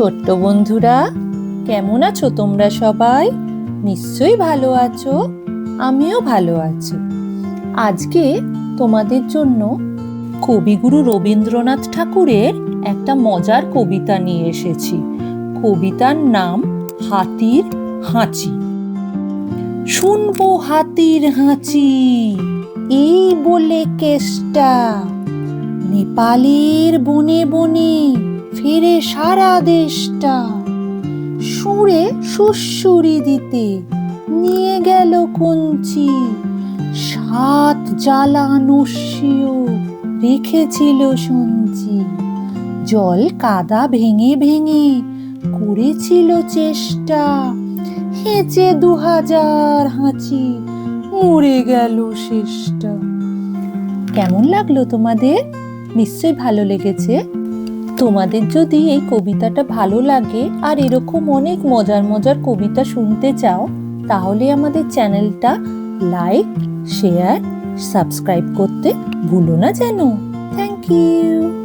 ছোট্ট বন্ধুরা, কেমন আছো তোমরা সবাই? নিশ্চয়ই ভালো আছো, আমিও ভালো আছি। আজকে তোমাদের জন্য কবিগুরু রবীন্দ্রনাথ ঠাকুরের একটা মজার কবিতা নিয়ে এসেছি। কবিতার নাম হাতির হাঁচি। শুনব হাতির হাঁচি, এই বলে কেষ্টা। নেপালের বনে বনে ফিরে সারা দেশটা। সুরে সুশুরি দিতে নিয়ে গেল কঞ্চি। সাত জ্বালা নস্যিও রেখেছিল সঞ্চি। জল কাদা ভেঙে ভেঙে করেছিল চেষ্টা। হেঁচে দু হাজার হাঁচি মরে গেল শেষটা। কেমন লাগল তোমাদের? নিশ্চয়ই ভালো লেগেছে। তোমাদের যদি এই কবিতাটা ভালো লাগে আর এরকম অনেক মজার মজার কবিতা শুনতে চাও, তাহলে আমাদের চ্যানেলটা লাইক, শেয়ার, সাবস্ক্রাইব করতে ভুলো না যেন। Thank you.